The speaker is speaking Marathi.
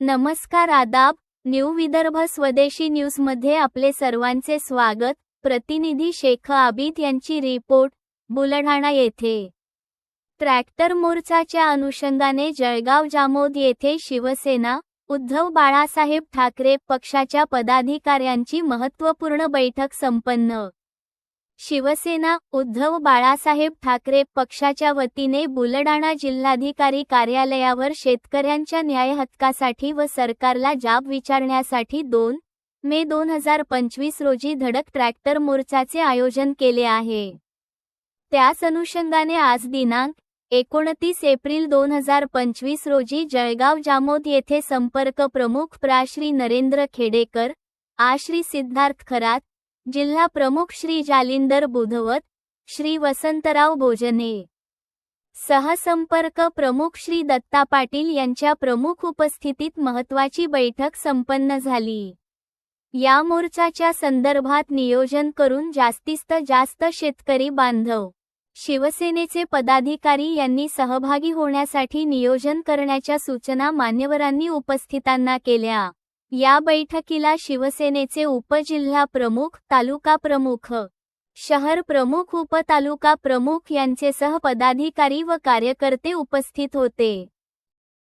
नमस्कार आदाब न्यू विदर्भ स्वदेशी न्यूजमध्ये आपले सर्वांचे स्वागत. प्रतिनिधी शेख आबिद यांची रिपोर्ट बुलढाणा येथे. ट्रॅक्टर मोर्चाच्या अनुषंगाने जळगाव जामोद येथे शिवसेना उद्धव बाळासाहेब ठाकरे पक्षाच्या पदाधिकाऱ्यांची महत्त्वपूर्ण बैठक संपन्न. शिवसेना उद्धव बाळासाहेब ठाकरे पक्षाच्या वतीने बुलडाणा जिल्हाधिकारी कार्यालयावर शेतकऱ्यांच्या न्याय हक्कासाठी व सरकारला जाब विचारण्यासाठी दोन मे दोन हजार पंचवीस रोजी धडक ट्रॅक्टर मोर्चाचे आयोजन केले आहे. त्याच अनुषंगाने आज दिनांक एकोणतीस एप्रिल दोन हजार पंचवीस रोजी जळगाव जामोद येथे संपर्क प्रमुख प्राश्री नरेंद्र खेडेकर आ. श्री. सिद्धार्थ खरात जिल्हा प्रमुख श्री जालिंदर बुधवत श्री वसंतराव भोजने. सहसंपर्क प्रमुख श्री दत्ता पाटील यांच्या प्रमुख उपस्थितीत महत्त्वाची बैठक संपन्न झाली. या मोर्चाच्या संदर्भात नियोजन करून जास्तीत जास्त शेतकरी बांधव शिवसेनेचे पदाधिकारी यांनी सहभागी होण्यासाठी नियोजन करण्याच्या सूचना मान्यवरांनी उपस्थितांना केल्या. या बैठकीला शिवसेनेचे उपजिल्हा प्रमुख तालुका प्रमुख शहर प्रमुख उपतालुका प्रमुख यांचे सहपदाधिकारी व कार्यकर्ते उपस्थित होते.